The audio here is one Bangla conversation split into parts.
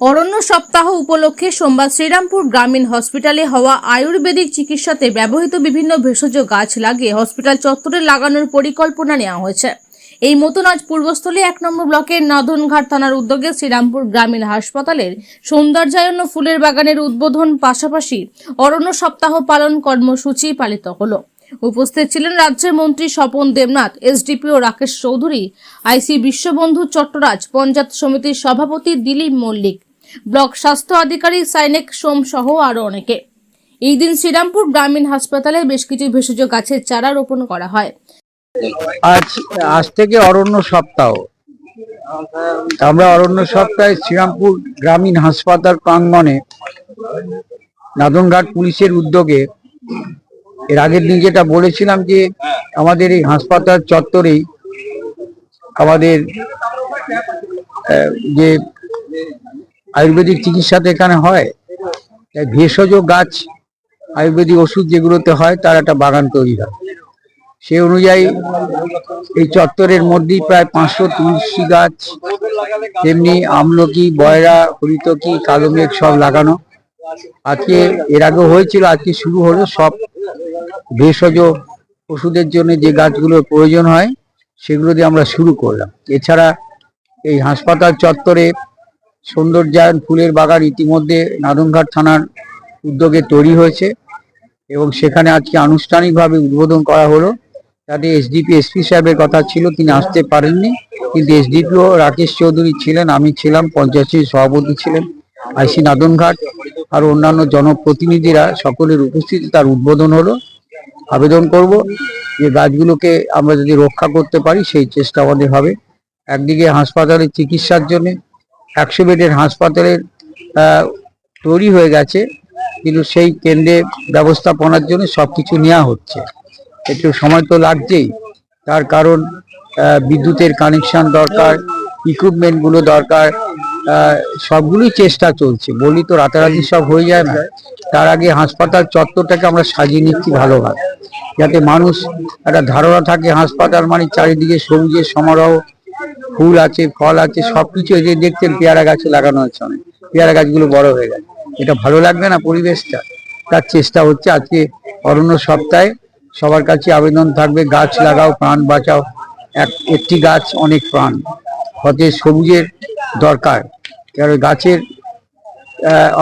অরণ্য সপ্তাহ উপলক্ষে সোমবার শ্রীরামপুর গ্রামীণ হসপিটালে হওয়া আয়ুর্বেদিক চিকিৎসাতে ব্যবহৃত বিভিন্ন ভেষজ গাছ লাগিয়ে হসপিটাল চত্বরে লাগানোর পরিকল্পনা নেওয়া হয়েছে। এই মতন আজ পূর্বস্থলী এক নম্বর ব্লকের নাদনঘাট থানার উদ্যোগে শ্রীরামপুর গ্রামীণ হাসপাতালের সৌন্দর্যায়ন ফুলের বাগানের উদ্বোধন পাশাপাশি অরণ্য সপ্তাহ পালন কর্মসূচি পালিত হলো। উপস্থিত ছিলেন রাজ্যের মন্ত্রী স্বপন দেবনাথ এসডিপিও রাকেশ চৌধুরী, আইসি বিশ্ববন্ধু চট্টরাজ, পঞ্চায়েত সমিতির সভাপতি দিলীপ মল্লিক ব্লক স্বাস্থ্য আধিকারিক সাইনেক সোম সহ আরও অনেকে। এই দিন শ্রীরামপুর গ্রামীণ হাসপাতালে বেশ কিছু ভেষজ গাছের চারা রোপণ করা হয়। আজ আজ থেকে অরণ্য সপ্তাহ। আমরা অরণ্য সপ্তাহে শ্রীরামপুর গ্রামীণ হাসপাতাল প্রাঙ্গণে নাদনঘাট পুলিশের উদ্যোগে, এর আগের দিন যেটা বলেছিলাম যে, আমাদের এই হাসপাতাল চত্বরেই আমাদের যে আয়ুর্বেদিক চিকিৎসাটা এখানে হয়। তাই ভেষজ গাছ, আয়ুর্বেদিক ওষুধ যেগুলোতে হয়, তার একটা বাগান তৈরি হয়। সেই অনুযায়ী এই চত্বরের মধ্যেই প্রায় পাঁচশো তুলসী গাছ, তেমনি আমলকি, বয়রা, হরিতকি কালো মেঘ সব লাগানো। আজকে এর আগেও হয়েছিল, আজকে শুরু হলো। সব ভেষজ ওষুধের জন্য যে গাছগুলোর প্রয়োজন হয়, সেগুলো দিয়ে আমরা শুরু করলাম। এছাড়া এই হাসপাতাল চত্বরে সৌন্দর্যায়ন ফুলের বাগান ইতিমধ্যে নাদনঘাট থানার উদ্যোগে তৈরি হয়েছে এবং সেখানে আজকে আনুষ্ঠানিকভাবে উদ্বোধন করা হলো। তাতে এসডিপি এসপি সাহেবের কথা ছিল, তিনি আসতে পারেননি। কিন্তু এসডিপিও রাকেশ চৌধুরী ছিলেন, আমি ছিলাম পঞ্চায়েতের সভাপতি ছিলেন, আইসি নাদনঘাট আর অন্যান্য জনপ্রতিনিধিরা সকলের উপস্থিতি তার উদ্বোধন হলো। আবেদন করব যে গাছগুলোকে আমরা যদি রক্ষা করতে পারি, সেই চেষ্টা আমাদের হবে। একদিকে হাসপাতালে চিকিৎসার জন্য একশো বেডের হাসপাতালের তৈরি হয়ে গেছে, কিন্তু সেই কেন্দ্রে ব্যবস্থাপনার জন্য সব কিছু নেওয়া হচ্ছে। একটু সময় তো লাগছেই, তার কারণ বিদ্যুতের কানেকশন দরকার ইকুইপমেন্টগুলো দরকার সবগুলোই চেষ্টা চলছে। বলি তো রাতারাতি সব হয়ে যায় না, তার আগে হাসপাতাল চত্বরটাকে আমরা সাজিয়ে নিচ্ছি ভালোভাবে, যাতে মানুষ একটা ধারণা থাকে হাসপাতাল মানে চারিদিকে সবুজের সমারোহ ফুল আছে, ফল আছে, সবকিছু এই যে দেখছেন, পেয়ারা গাছে লাগানো হচ্ছে অনেক। পেয়ারা গাছগুলো বড় হয়ে গেছে। এটা ভালো লাগবে না পরিবেশটা? তার চেষ্টা হচ্ছে আজকে অরণ্য সপ্তাহে সবার কাছে আবেদন থাকবে, গাছ লাগাও, প্রাণ বাঁচাও। এক, একটি গাছ অনেক প্রাণ। হতে সবুজের দরকার। কারণ গাছের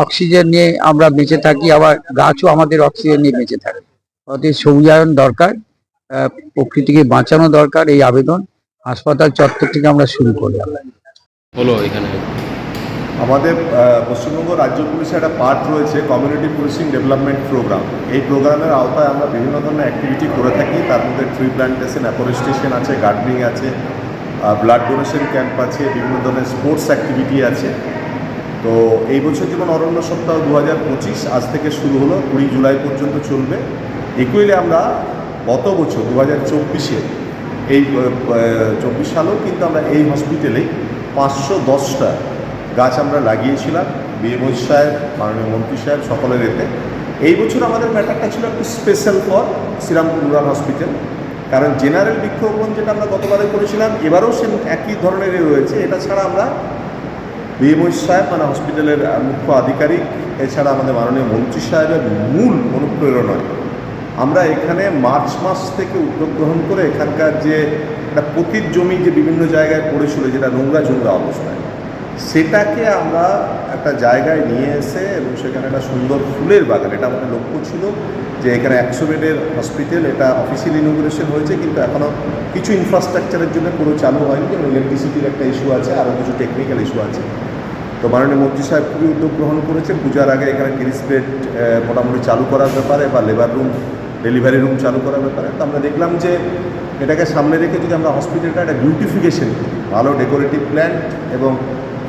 অক্সিজেন নিয়ে আমরা বেঁচে থাকি, আবার গাছও আমাদের অক্সিজেন নিয়ে বেঁচে থাকে। অতএব সবুজায়ন দরকার প্রকৃতিকে বাঁচানো দরকার এই আবেদন। হাসপাতাল চত্বর থেকে আমরা শুরু করলাম হলো এখানে। আমাদের পশ্চিমবঙ্গ রাজ্য পুলিশের একটা পার্ট রয়েছে কমিউনিটি পুলিশিং ডেভেলপমেন্ট প্রোগ্রাম এই প্রোগ্রামের আওতায় আমরা বিভিন্ন ধরনের অ্যাক্টিভিটি করে থাকি। তার মধ্যে ট্রি প্ল্যান্টেশন অ্যাফরেস্টেশন আছে গার্ডেনিং আছে ব্লাড ডোনেশন ক্যাম্প আছে বিভিন্ন ধরনের স্পোর্টস অ্যাক্টিভিটি আছে। তো এই বছর যেমন অরণ্য সপ্তাহ দু হাজার পঁচিশ আজ থেকে শুরু হলো কুড়ি জুলাই পর্যন্ত চলবে। ইকুয়ালি আমরা গত বছর দু হাজার চব্বিশে এই চব্বিশ সালেও কিন্তু আমরা এই হসপিটালেই পাঁচশো দশটা গাছ আমরা লাগিয়েছিলাম। বিএমও সাহেব, মাননীয় মন্ত্রী সাহেব সকলের এতে। এই বছর আমাদের ম্যাটারটা ছিল একটু special for Shrirampur rural hospital কারণ জেনারেল বৃক্ষরোপণ যেটা আমরা গতবারে করেছিলাম, এবারও সে একই ধরনেরই রয়েছে। এটা ছাড়া আমরা বিএমও সাহেব মানে হসপিটালের মুখ্য আধিকারিক, এছাড়া আমাদের মাননীয় মন্ত্রী সাহেবের মূল অনুপ্রেরণায় আমরা এখানে মার্চ মাস থেকে উদ্যোগ গ্রহণ করে এখানকার যে একটা পতির জমি যে বিভিন্ন জায়গায় পড়েছিল, যেটা নোংরা ঝোংরা অবস্থায়, সেটাকে আমরা একটা জায়গায় নিয়ে এসে এবং সেখানে একটা সুন্দর ফুলের বাগান, এটা আমাদের লক্ষ্য ছিল যে এখানে একশো বেডের হসপিটাল, এটা অফিসিয়াল ইনোগ্রেশন হয়েছে, কিন্তু এখনও কিছু ইনফ্রাস্ট্রাকচারের জন্য পুরো চালু হয়নি যেমন ইলেকট্রিসিটির একটা ইস্যু আছে, আরও কিছু টেকনিক্যাল ইস্যু আছে। তো মাননীয় মন্ত্রী সাহেব খুবই উদ্যোগ গ্রহণ করেছেন, পূজার আগে এখানে তিরিশ বেড মোটামুটি চালু করার ব্যাপারে বা লেবার রুম ডেলিভারি রুম চালু করার ব্যাপারে। তো আমরা দেখলাম যে এটাকে সামনে রেখে যদি আমরা হসপিটালটা একটা বিউটিফিকেশন ভালো ডেকোরেটিভ প্ল্যান্ট এবং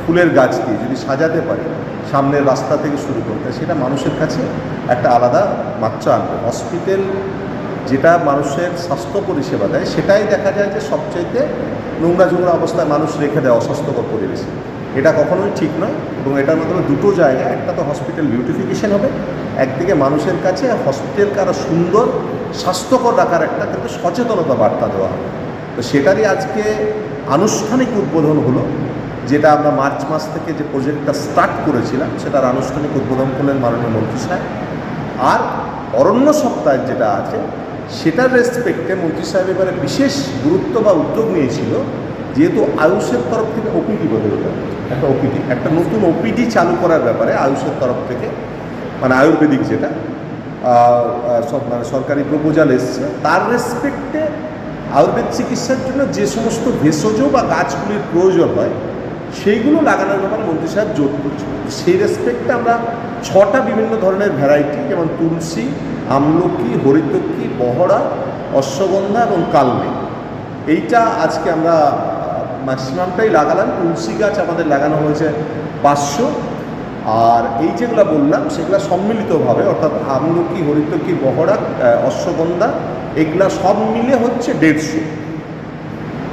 ফুলের গাছ দিয়ে যদি সাজাতে পারি, সামনের রাস্তা থেকে শুরু করতে সেটা মানুষের কাছে একটা আলাদা মাত্রা আনবে। হসপিটাল যেটা মানুষের স্বাস্থ্য পরিষেবা দেয়, সেটাই দেখা যায় যে সবচাইতে নোংরা জোংরা অবস্থায় মানুষ রেখে দেয় অস্বাস্থ্যকর পরিবেশে। এটা কখনোই ঠিক নয় এবং এটার মাধ্যমে দুটো জায়গা একটা তো হসপিটাল বিউটিফিকেশন হবে, একদিকে মানুষের কাছে হসপিটালকে আরও সুন্দর, স্বাস্থ্যকর রাখার একটা কিন্তু সচেতনতা বার্তা দেওয়া হবে। তো সেটারই আজকে আনুষ্ঠানিক উদ্বোধন হলো, যেটা আমরা মার্চ মাস থেকে যে প্রজেক্টটা স্টার্ট করেছিলাম, সেটার আনুষ্ঠানিক উদ্বোধন করলেন মাননীয় মন্ত্রী সাহেব। আর অরণ্য সপ্তাহ যেটা আছে, সেটার রেসপেক্টে মন্ত্রী সাহেব এবারে বিশেষ গুরুত্ব বা উদ্যোগ নিয়েছিল, যেহেতু আয়ুষের তরফ থেকে ওপিডি ওটা একটা ওপিডি একটা নতুন ওপিডি চালু করার ব্যাপারে আয়ুষের তরফ থেকে মানে আয়ুর্বেদিক যেটা সব- মানে সরকারি প্রপোজাল এসছে, তার রেসপেক্টে আয়ুর্বেদ চিকিৎসার জন্য যে সমস্ত ভেষজ বা গাছগুলির প্রয়োজন হয়, সেইগুলো লাগানোর ব্যাপারে মন্ত্রী সাহেব জোর করছিল সেই রেসপেক্টে আমরা ছটা বিভিন্ন ধরনের ভ্যারাইটি যেমন তুলসী, আমলকি, হরিতকি বহড়া অশ্বগন্ধা এবং কালমে। এইটা আজকে আমরা ম্যাক্সিমামটাই লাগালাম। তুলসী গাছ আমাদের লাগানো হয়েছে পাঁচশো। আর এই যেগুলো বললাম সেগুলো সম্মিলিতভাবে অর্থাৎ আমলকি হরিতকি আহ, অশ্বগন্ধা এগুলা সব মিলে হচ্ছে দেড়শো।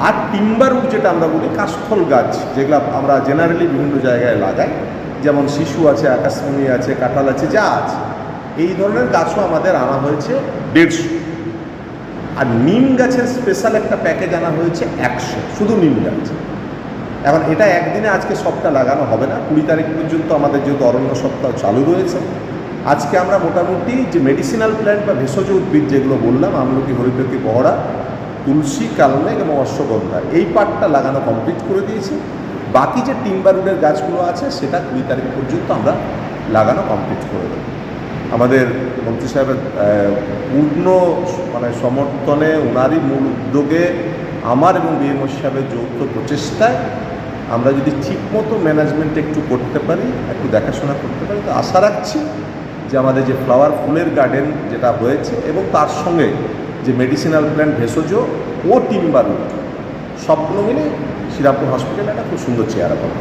আর টিম্বারউড যেটা আমরা বলি কাশফল গাছ যেগুলো আমরা জেনারেলি বিভিন্ন জায়গায় লাগাই। যেমন শিশু আছে আকাশমণি আছে কাঁঠাল আছে যা আছে। এই ধরনের গাছও আমাদের আনা হয়েছে দেড়শো। আর নিম গাছের স্পেশাল একটা প্যাকেজ আনা হয়েছে একশো, শুধু নিম গাছ। এখন এটা একদিনে আজকে সবটা লাগানো হবে না, কুড়ি তারিখ পর্যন্ত আমাদের যেহেতু অরণ্য সপ্তাহ চালু রয়েছে, আজকে আমরা মোটামুটি যে মেডিসিনাল প্ল্যান্ট বা ভেষজ উদ্ভিদ যেগুলো বললাম, আমলকি হরিতকি বহড়া তুলসী, কালমেঘ এবং অশ্বগন্ধা, এই পার্টটা লাগানো কমপ্লিট করে দিয়েছি। বাকি যে টিম্বারুডের গাছগুলো আছে, সেটা কুড়ি তারিখ পর্যন্ত আমরা লাগানো কমপ্লিট করে দেবো। আমাদের মন্ত্রী সাহেবের পূর্ণ মানে সমর্থনে ওনারই মূল উদ্যোগে আমার এবং বিএমও সাহেবের যৌথ প্রচেষ্টায় আমরা যদি ঠিকমতো ম্যানেজমেন্ট একটু করতে পারি, একটু দেখাশোনা করতে পারি, তো আশা রাখছি যে আমাদের যে ফ্লাওয়ার ফুলের গার্ডেন যেটা হয়েছে এবং তার সঙ্গে যে মেডিসিনাল প্ল্যান্ট ভেষজ ও টিম্বারুড সবগুলো মিলে শ্রীরামপুর হসপিটালে একটা খুব সুন্দর চেয়ারা পাবে।